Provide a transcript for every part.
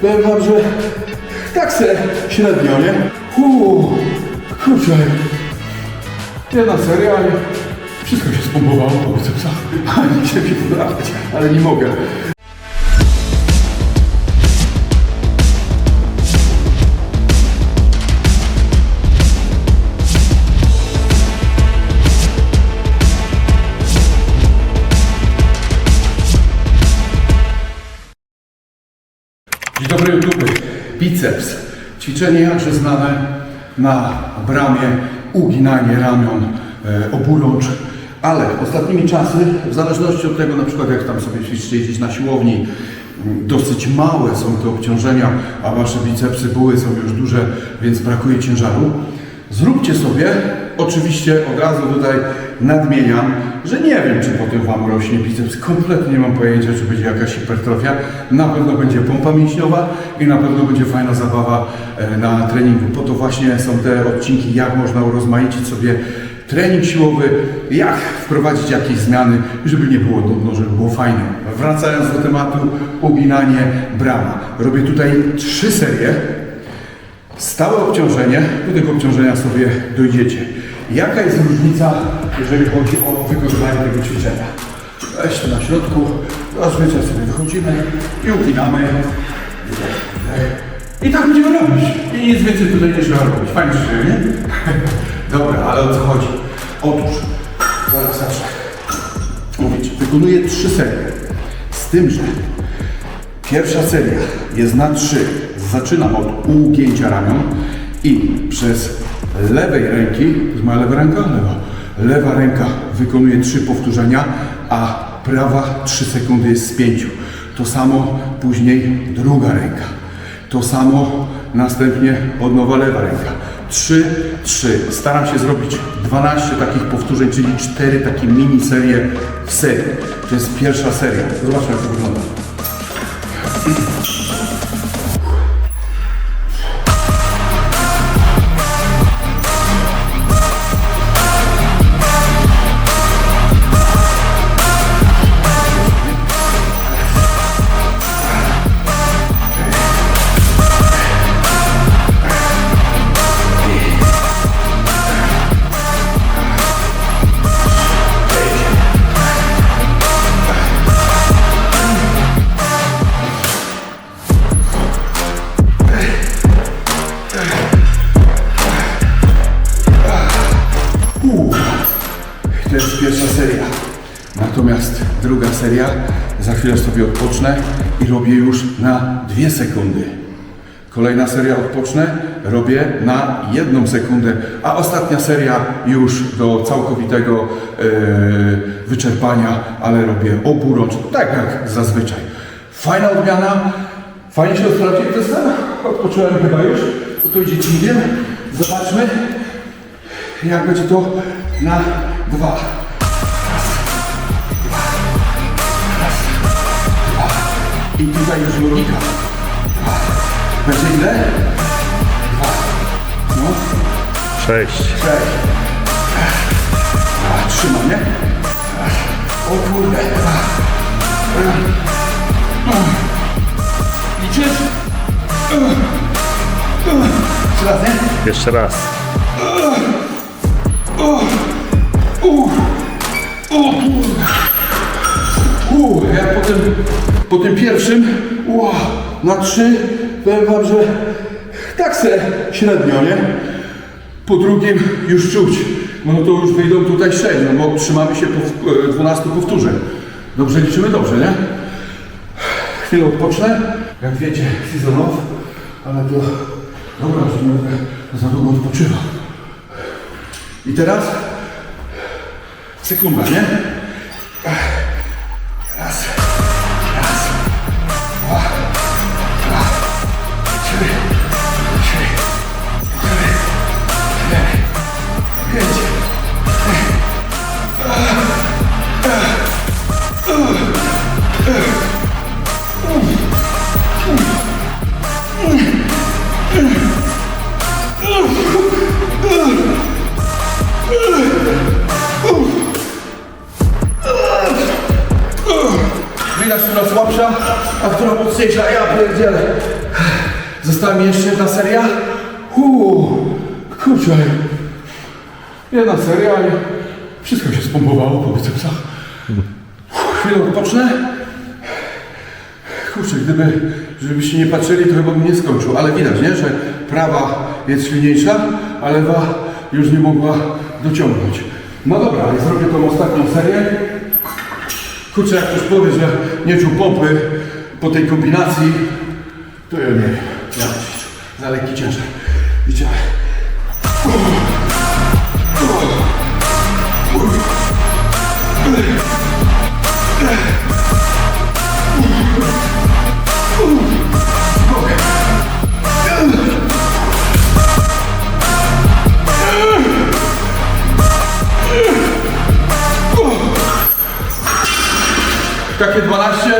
Powiem wam, że tak se średnio, nie? Uuu, kurczę. Jedna seria, ale wszystko się spompowało po bicepsach. A nie się podrapać, ale nie mogę. Dobry YouTube. Biceps. Ćwiczenie jakże znane na bramie, uginanie ramion, e, oburącz. Ale ostatnimi czasy, w zależności od tego na przykład jak tam sobie ćwiczycie gdzieś na siłowni, m, dosyć małe są te obciążenia, a wasze bicepsy buły są już duże, więc brakuje ciężaru. Zróbcie sobie, oczywiście od razu tutaj nadmieniam, że nie wiem, czy potem Wam rośnie biceps. Kompletnie nie mam pojęcia, czy będzie jakaś hipertrofia. Na pewno będzie pompa mięśniowa i na pewno będzie fajna zabawa e, na treningu. Po to właśnie są te odcinki, jak można urozmaicić sobie trening siłowy, jak wprowadzić jakieś zmiany, żeby nie było nudno, żeby było fajnie. Wracając do tematu, uginanie brama. Robię tutaj trzy serie. Stałe obciążenie, do tego obciążenia sobie dojdziecie. Jaka jest różnica, jeżeli chodzi o wykonywanie tego ćwiczenia? Weźcie na środku, zazwyczaj sobie wychodzimy i uginamy. I tak będziemy robić. I nic więcej tutaj nie trzeba robić. Fajnie się nie? Dobra, ale o co chodzi? Otóż, zaraz zacznę mówić. Wykonuję trzy serie. Z tym, że Pierwsza seria jest na trzy. Zaczynam od ugięcia ramion i przez lewej ręki, moja lewa ręka, lewa, lewa ręka wykonuje trzy powtórzenia, a prawa 3 sekundy jest z pięciu. To samo później druga ręka. To samo następnie od nowa lewa ręka. 3, 3. Staram się zrobić 12 takich powtórzeń, czyli 4 takie mini serie w serii. To jest pierwsza seria. Zobaczmy jak to wygląda. To jest pierwsza seria. Natomiast druga seria, za chwilę sobie odpocznę i robię już na dwie sekundy. Kolejna seria odpocznę, robię na jedną sekundę, a ostatnia seria już do całkowitego e, wyczerpania, ale robię oburącz, tak jak zazwyczaj. Fajna odmiana, fajnie się sprawdziłem testem, odpocząłem chyba już, to idzie ciągiem. Zobaczmy, jak będzie to na dwa. I tutaj już. Dwa. Będzie ile? Dwa. No, Sześć. sześć. Trzymam, nie? O kurde. Liczysz? Trzy razy? Jeszcze raz. Uuu, jak po tym, po tym pierwszym, ua, na trzy, powiem wam, że tak se średnio, nie? Po drugim już czuć, no to już wyjdą tutaj sześć, no bo trzymamy się po e, 12 powtórzeń. Dobrze liczymy? Dobrze, nie? Chwilę odpocznę, jak wiecie, season off, ale to dobra, że nie będę za długo odpoczywał. I teraz sekunda, nie? Widać, która słabsza, a która mocniejsza. Ja pierdzielę. Została mi jeszcze jedna seria. Uuu, kurczę. Jedna seria i wszystko się spompowało po bicepsach. Chwilę odpocznę. Kurczę, gdyby, żebyście nie patrzyli, to chyba bym nie skończył, ale widać, nie, że prawa jest silniejsza, a lewa już nie mogła dociągnąć. No dobra, zrobię tą ostatnią serię. Kurczę, jak ktoś powie, że nie czuł pompy po tej kombinacji, to ja nie. Ja. Za lekki ciężar. Idziemy. Takie 12,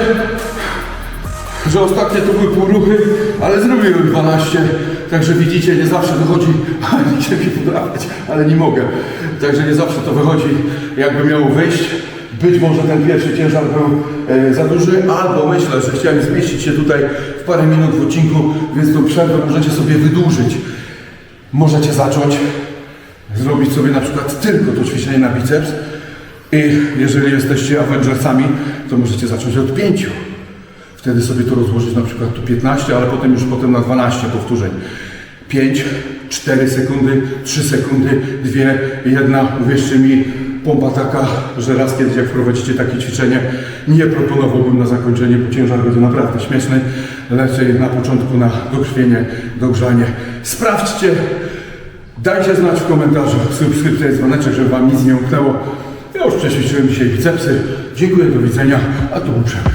że ostatnie to były półruchy, ale zrobiłem 12. Także widzicie, nie zawsze wychodzi, chcę się podrapać, ale nie mogę. Także nie zawsze to wychodzi, jakby miało wyjść. Być może ten pierwszy ciężar był e, za duży, albo myślę, że chciałem zmieścić się tutaj w parę minut w odcinku, więc tą przerwę możecie sobie wydłużyć. Możecie zacząć zrobić sobie na przykład tylko to ćwiczenie na biceps i jeżeli jesteście Avengersami, to możecie zacząć od pięciu. Wtedy sobie to rozłożyć na przykład tu 15, ale potem już potem na 12 powtórzeń. 5, 4 sekundy, 3 sekundy, 2, 1. Uwierzcie mi, pompa taka, że raz kiedyś jak wprowadzicie takie ćwiczenie, nie proponowałbym na zakończenie, bo ciężar będzie naprawdę śmieszny. Lepiej na początku na dokrwienie, dogrzanie. Sprawdźcie, Dajcie znać w komentarzu, subskrypcja i dzwoneczek, żeby Wam nic nie umknęło. Ja już przećwiczyłem dzisiaj bicepsy. Dziękuję, do widzenia, a tu był Przemek.